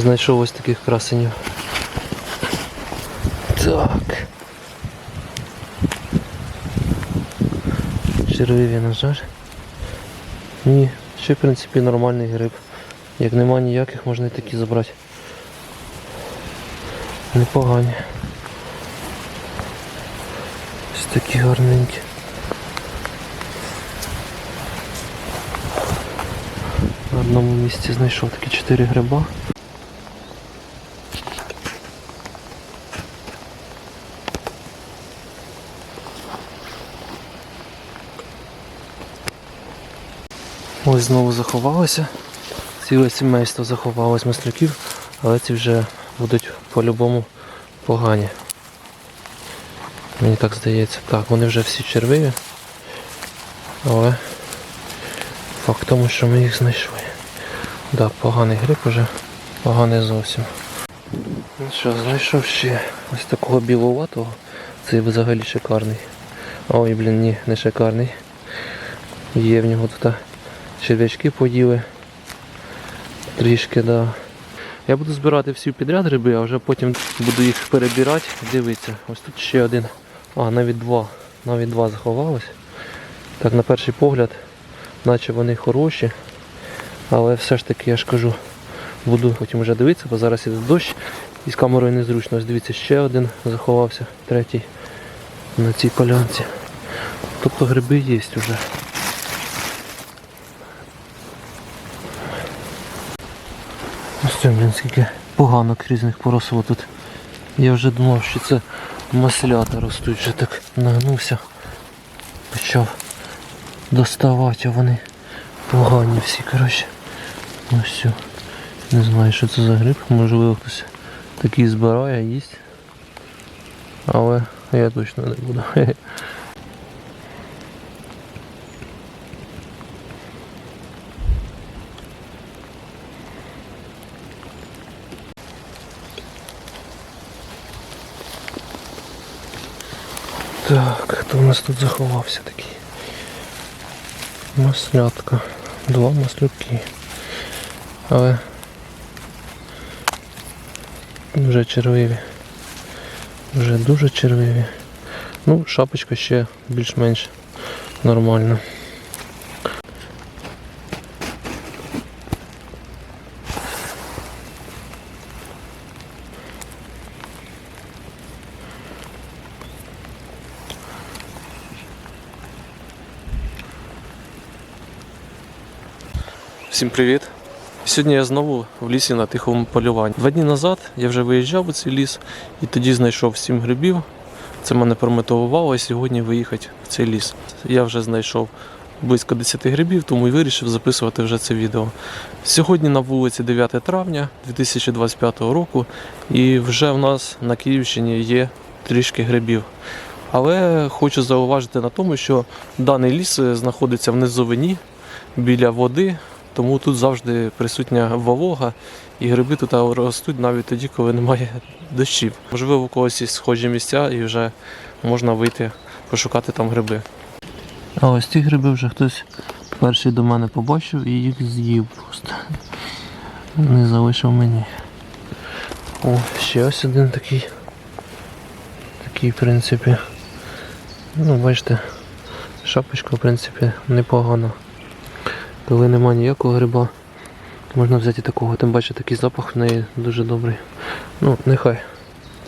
Знайшов ось таких красенів. Так. Червиві, на жаль. Ні, ще в принципі нормальний гриб. Як нема ніяких, можна і такі забрати. Непогані. Ось такі гарненькі. На одному місці знайшов такі чотири гриба. Ось знову заховалося. Ціле сімейство заховалось маслюків, але ці вже будуть по-любому погані. Мені так здається. Так, вони вже всі червиві. Але факт в тому, що ми їх знайшли. Да, поганий гриб уже, поганий зовсім. Ну що, знайшов ще ось такого біловатого. Цей взагалі шикарний. Ой, блін, ні, не шикарний. Є в нього тут черв'ячки поїли. Трішки, да. Я буду збирати всі підряд гриби, а вже потім буду їх перебирати. Дивіться, ось тут ще один. А, навіть два. Навіть два заховалось. Так, на перший погляд, наче вони хороші. Але все ж таки я ж кажу, буду потім вже дивитися, бо зараз іде дощ і з камерою незручно. Ось дивіться, ще один заховався, третій на цій полянці. Тобто гриби є вже. Це, блін, скільки поганок різних поросло тут. Я вже думав, що це маслята ростуть, вже так нагнувся. Почав доставати, а вони погані всі, коротше. Ну все. Не знаю, що це за гриб. Можливо хтось такий збирає, їсть. Але я точно не буду. Так, хто у нас тут заховався такий? Маслятка. Два маслюки. Але вже червиві. Вже дуже червиві. Ну, шапочка ще більш-менш нормальна. Всім привіт! Сьогодні я знову в лісі на тихому полюванні. Два дні назад я вже виїжджав у цей ліс і тоді знайшов сім грибів. Це мене промотивувало сьогодні виїхати в цей ліс. Я вже знайшов близько 10 грибів, тому і вирішив записувати вже це відео. Сьогодні на вулиці 9 травня 2025 року, і вже в нас на Київщині є трішки грибів. Але хочу зауважити на тому, що даний ліс е, знаходиться в низовині біля води, тому тут завжди присутня волога, і гриби тут ростуть навіть тоді, коли немає дощів. Можливо, у когось є схожі місця і вже можна вийти пошукати там гриби. А ось ці гриби вже хтось перший до мене побачив і їх з'їв просто. Не залишив мені. О, ще ось один такий. Такий, в принципі. Ну, бачите, шапочка, в принципі, непогана. Коли нема ніякого гриба, можна взяти такого, тим бачите, такий запах в неї дуже добрий. Ну, нехай.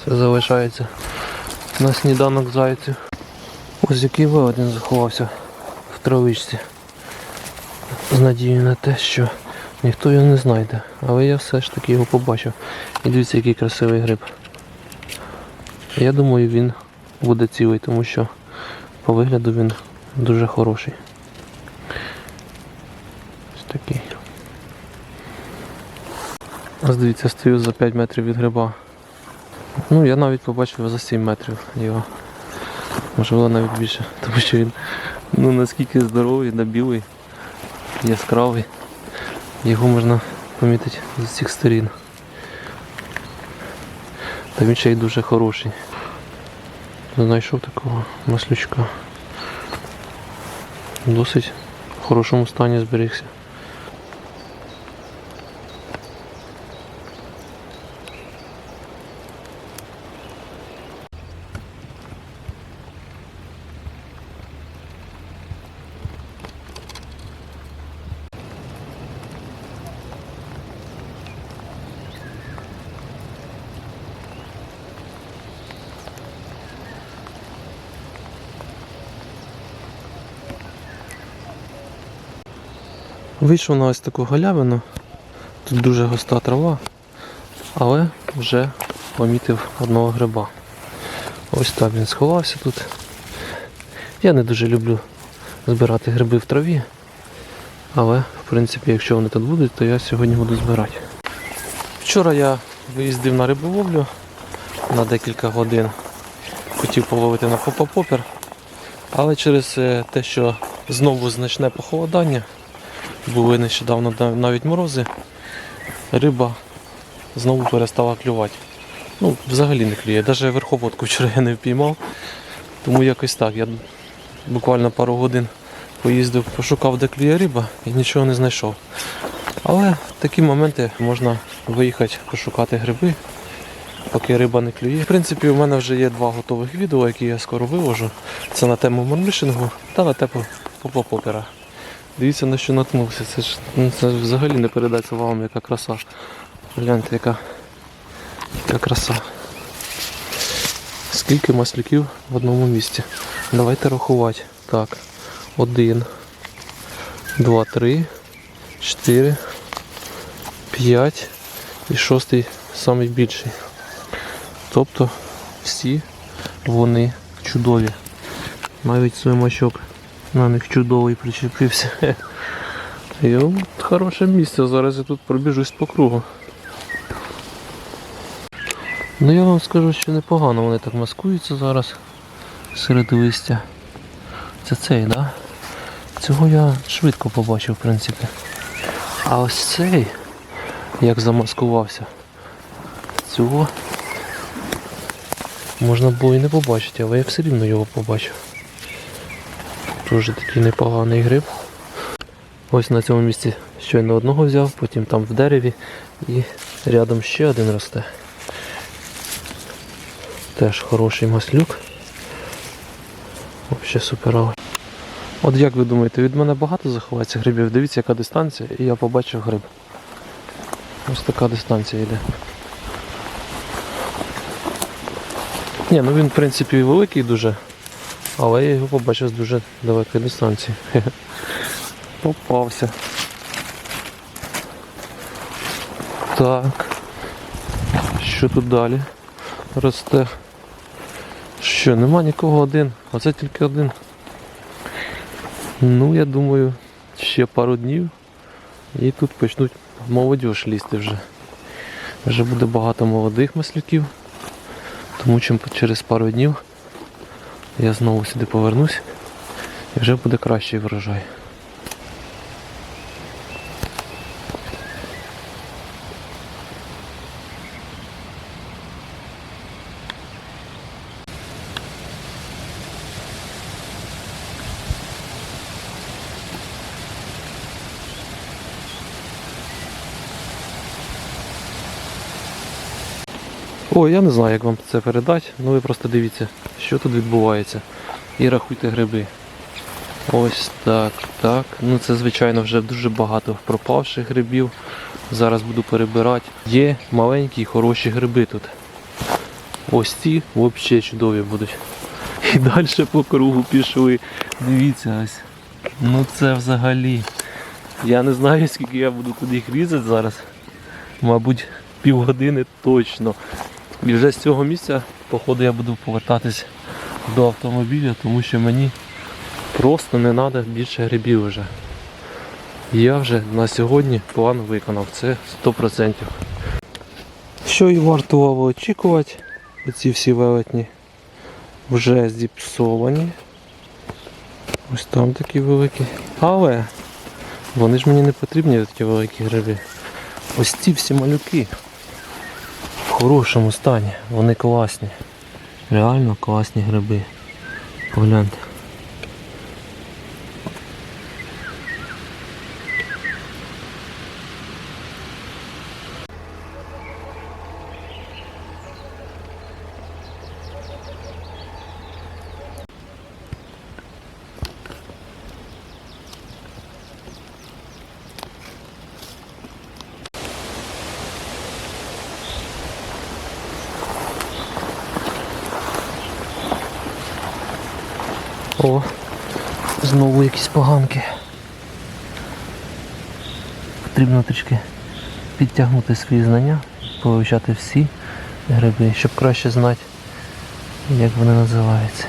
Це залишається на сніданок зайців. Ось який один заховався в травичці. З надією на те, що ніхто його не знайде. Але я все ж таки його побачив. І дивіться, який красивий гриб. Я думаю, він буде цілий, тому що по вигляду він дуже хороший. Такий. Ось дивіться, стою за 5 метрів від гриба. Ну, я навіть побачив за 7 метрів його. Можливо навіть більше. Тому що він ну, наскільки здоровий, да білий, яскравий. Його можна помітити з усіх сторін. Та він ще й дуже хороший. Знайшов такого маслючка. Досить в хорошому стані зберігся. Вийшов на ось таку галявину. Тут дуже густа трава, але вже помітив одного гриба. Ось так він сховався тут. Я не дуже люблю збирати гриби в траві, але в принципі, якщо вони тут будуть, то я сьогодні буду збирати. Вчора я виїздив на риболовлю на декілька годин. Хотів половити на попа-попер, але через е, те, що знову значне похолодання, були нещодавно навіть морози, риба знову перестала клювати. Ну, взагалі не клює. Навіть верховодку вчора я не впіймав. Тому якось так. Я буквально пару годин поїздив, пошукав, де клює риба і нічого не знайшов. Але в такі моменти можна виїхати пошукати гриби, поки риба не клює. В принципі, у мене вже є два готових відео, які я скоро виложу. Це на тему мормишингу та на тему попопопера. Дивіться на що наткнувся. Це ж ну, це взагалі не передається вам, яка краса. Гляньте, яка, яка краса. Скільки масляків в одному місці. Давайте рахувати. Так. Один, два, три, чотири, п'ять і шостий самий більший. Тобто всі вони чудові. Навіть свимачок на них чудовий причепився. І хороше місце. Зараз я тут пробіжусь по кругу. Ну я вам скажу, що непогано вони так маскуються зараз серед листя. Це цей, да? Цього я швидко побачив, в принципі. А ось цей, як замаскувався, цього можна було і не побачити, але я все рівно його побачив. Дуже такий непоганий гриб. Ось на цьому місці щойно одного взяв, потім там в дереві і рядом ще один росте. Теж хороший маслюк. Взагалі суперовий. От як ви думаєте, від мене багато заховається грибів? Дивіться, яка дистанція, і я побачив гриб. Ось така дистанція йде. Ні, ну він в принципі великий дуже, але я його побачив з дуже далекої дистанції. Попався. Так. Що тут далі? Росте. Що, нема нікого один. Оце тільки один. Ну, я думаю, ще пару днів і тут почнуть молодіж лізти вже. Вже буде багато молодих маслюків. Тому чим через пару днів я знову сюди повернусь і вже буде кращий врожай. О, я не знаю, як вам це передати, ну ви просто дивіться, що тут відбувається. І рахуйте гриби. Ось так, так. Ну це звичайно вже дуже багато пропавших грибів. Зараз буду перебирати. Є маленькі хороші гриби тут. Ось ці взагалі чудові будуть. І далі по кругу пішли. Дивіться ось. Ну це взагалі. Я не знаю скільки я буду туди їх різати зараз. Мабуть, півгодини точно. І вже з цього місця, походу, я буду повертатись до автомобіля, тому що мені просто не треба більше грибів вже. Я вже на сьогодні план виконав, це 100%. Що і вартувало очікувати, оці всі велетні вже зіпсовані. Ось там такі великі. Але вони ж мені не потрібні такі великі гриби. Ось ці всі малюки хорошому стані, вони класні. Реально класні гриби. Погляньте. О, знову якісь поганки. потрібно трішки підтягнути свої знання, повивчати всі гриби, щоб краще знати, як вони називаються.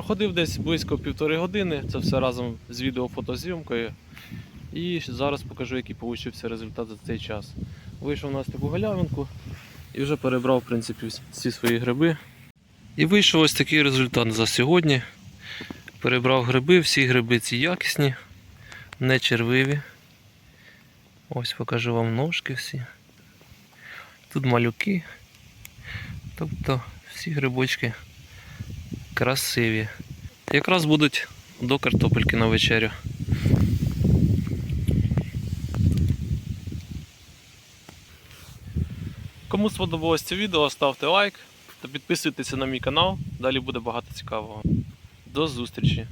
Проходив десь близько півтори години, це все разом з відео-фотозйомкою. І зараз покажу, який вийшов результат за цей час. Вийшов у нас таку галявинку і вже перебрав в принципі, всі свої гриби. І вийшов ось такий результат за сьогодні. Перебрав гриби, всі гриби ці якісні, не червиві. Ось покажу вам ножки всі. Тут малюки. Тобто всі грибочки красиві. Якраз будуть до картопельки на вечерю. Кому сподобалось це відео, ставте лайк та підписуйтеся на мій канал. Далі буде багато цікавого. До зустрічі!